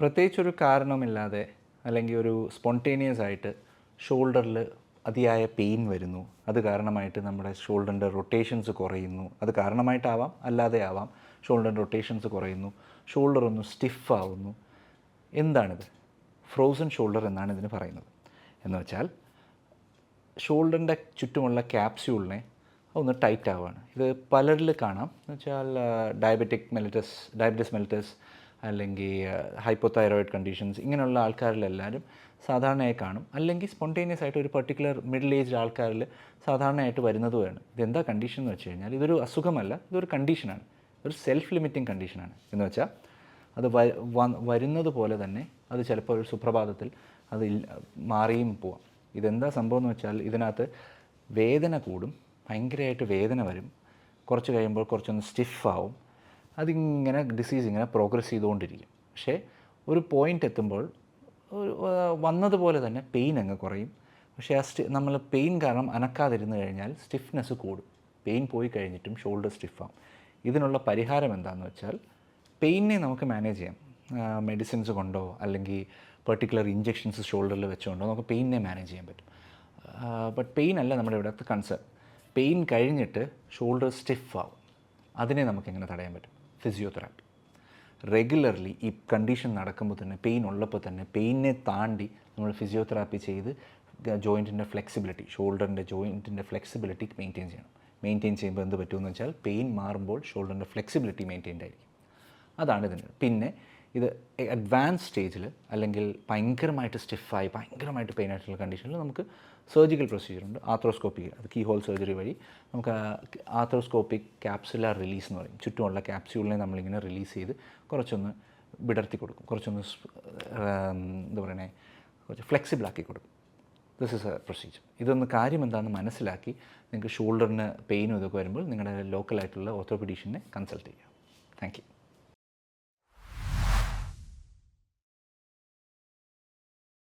പ്രത്യേകിച്ചൊരു കാരണമില്ലാതെ അല്ലെങ്കിൽ ഒരു സ്പോണ്ടേനിയസ് ആയിട്ട് ഷോൾഡറിൽ അതിയായ പെയിൻ വരുന്നു. അത് കാരണമായിട്ട് നമ്മുടെ ഷോൾഡറിന്റെ റൊട്ടേഷൻസ് കുറയുന്നു. അത് കാരണമായിട്ടാവാം അല്ലാതെ ആവാം. ഷോൾഡറിന്റെ റൊട്ടേഷൻസ് കുറയുന്നു. ഷോൾഡർ ഒന്ന് സ്റ്റിഫ് ആവുന്നു. എന്താണിത്? ഫ്രോസൺ ഷോൾഡർ എന്നാണ് ഇതിന് പറയുന്നത്. എന്ന് വെച്ചാൽ ഷോൾഡറിന്റെ ചുറ്റുമുള്ള ക്യാപ്സ്യൂളിനെ ഒന്ന് ടൈറ്റ് ആവുകയാണ് ഇത് പലരിൽ കാണാം. എന്ന് വെച്ചാൽ ഡയബറ്റിക് മെലിറ്റസ് ഡയബറ്റിസ് മെലിറ്റസ് അല്ലെങ്കിൽ ഹൈപ്പോതൈറോയിഡ് കണ്ടീഷൻസ് ഇങ്ങനെയുള്ള ആൾക്കാരിലെല്ലാവരും സാധാരണയായി കാണും. അല്ലെങ്കിൽ സ്പോണ്ടേനിയസ് ആയിട്ട് ഒരു പർട്ടിക്കുലർ മിഡിൽ ഏജ്ഡ് ആൾക്കാരിൽ സാധാരണയായിട്ട് വരുന്നതുമാണ് ഇതെന്താ കണ്ടീഷൻ എന്ന് വെച്ച് കഴിഞ്ഞാൽ ഇതൊരു അസുഖമല്ല ഇതൊരു കണ്ടീഷനാണ് ഒരു സെൽഫ് ലിമിറ്റിംഗ് കണ്ടീഷനാണ് എന്ന് വെച്ചാൽ അത് വരുന്നത് പോലെ തന്നെ അത് ചിലപ്പോൾ ഒരു സുപ്രഭാതത്തിൽ അത് മാറിയും പോവാം. ഇതെന്താ സംഭവം എന്ന് വെച്ചാൽ ഇതിനകത്ത് വേദന കൂടും ഭയങ്കരമായിട്ട് വേദന വരും. കുറച്ച് കഴിയുമ്പോൾ കുറച്ചൊന്ന് സ്റ്റിഫ് ആവും. അതിങ്ങനെ ഡിസീസ് ഇങ്ങനെ പ്രോഗ്രസ് ചെയ്തുകൊണ്ടിരിക്കും. പക്ഷേ ഒരു പോയിന്റ് എത്തുമ്പോൾ ഒരു വന്നതുപോലെ തന്നെ പെയിൻ അങ്ങ് കുറയും. പക്ഷേ ആ സ്റ്റി നമ്മൾ പെയിൻ കാരണം അനക്കാതിരുന്ന് കഴിഞ്ഞാൽ സ്റ്റിഫ്നെസ് കൂടും. പെയിൻ പോയി കഴിഞ്ഞിട്ടും ഷോൾഡർ സ്റ്റിഫാവും ഇതിനുള്ള പരിഹാരം എന്താണെന്ന് വെച്ചാൽ പെയിനെ നമുക്ക് മാനേജ് ചെയ്യാം. മെഡിസിൻസ് കൊണ്ടോ അല്ലെങ്കിൽ പെർട്ടിക്കുലർ ഇഞ്ചെക്ഷൻസ് ഷോൾഡറിൽ വെച്ചുകൊണ്ടോ നമുക്ക് പെയിനെ മാനേജ് ചെയ്യാൻ പറ്റും. ബട്ട് പെയിൻ അല്ല നമ്മുടെ ഇവിടുത്തെ കൺസേൺ പെയിൻ കഴിഞ്ഞിട്ട് ഷോൾഡർ സ്റ്റിഫ് ആവും. അതിനെ നമുക്ക് എങ്ങനെ തടയാൻ പറ്റും? ഫിസിയോതെറാപ്പി റെഗുലർലി ഈ കണ്ടീഷൻ നടക്കുമ്പോൾ തന്നെ പെയിൻ ഉള്ളപ്പോൾ തന്നെ പെയിനെ താണ്ടി നമ്മൾ ഫിസിയോതെറാപ്പി ചെയ്ത് ജോയിന്റിന്റെ ഫ്ലെക്സിബിലിറ്റി ഷോൾഡറിന്റെ ജോയിന്റിന്റെ ഫ്ലെക്സിബിലിറ്റി മെയിന്റെയിൻ ചെയ്യണം. മെയിന്റെയിൻ ചെയ്യുമ്പോൾ എന്ത് പറ്റുമെന്ന് വെച്ചാൽ പെയിൻ മാറുമ്പോൾ ഷോൾഡറിന്റെ ഫ്ലെക്സിബിലിറ്റി മെയിന്റെയിൻഡ് ആയിരിക്കും. അതാണ് ഇതിന്റെ പിന്നെ ഇത് അഡ്വാൻസ് സ്റ്റേജിൽ അല്ലെങ്കിൽ ഭയങ്കരമായിട്ട് സ്റ്റിഫായി ഭയങ്കരമായിട്ട് പെയിൻ ആയിട്ടുള്ള കണ്ടീഷനിൽ നമുക്ക് സർജിക്കൽ പ്രൊസീജിയർ ഉണ്ട്. ആത്രോസ്കോപ്പിക് അത് കീ ഹോൾ സർജറി വഴി നമുക്ക് ആത്രോസ്കോപ്പിക് ക്യാപ്സുലാർ റിലീസ് എന്ന് പറയും. ചുറ്റുമുള്ള ക്യാപ്സ്യൂളിനെ നമ്മളിങ്ങനെ റിലീസ് ചെയ്ത് കുറച്ചൊന്ന് വിടർത്തി കൊടുക്കും. കുറച്ചൊന്ന് എന്താ പറയണേ കുറച്ച് ഫ്ലെക്സിബിൾ ആക്കി കൊടുക്കും. ദിസ് ഇസ് എ പ്രൊസീജിയർ ഇതൊന്ന് കാര്യം എന്താണെന്ന് മനസ്സിലാക്കി നിങ്ങൾക്ക് ഷോൾഡറിന് പെയിനും ഇതൊക്കെ വരുമ്പോൾ നിങ്ങളുടെ ലോക്കലായിട്ടുള്ള ഓർത്തോപെഡീഷ്യനെ കൺസൾട്ട് ചെയ്യാം. Thank you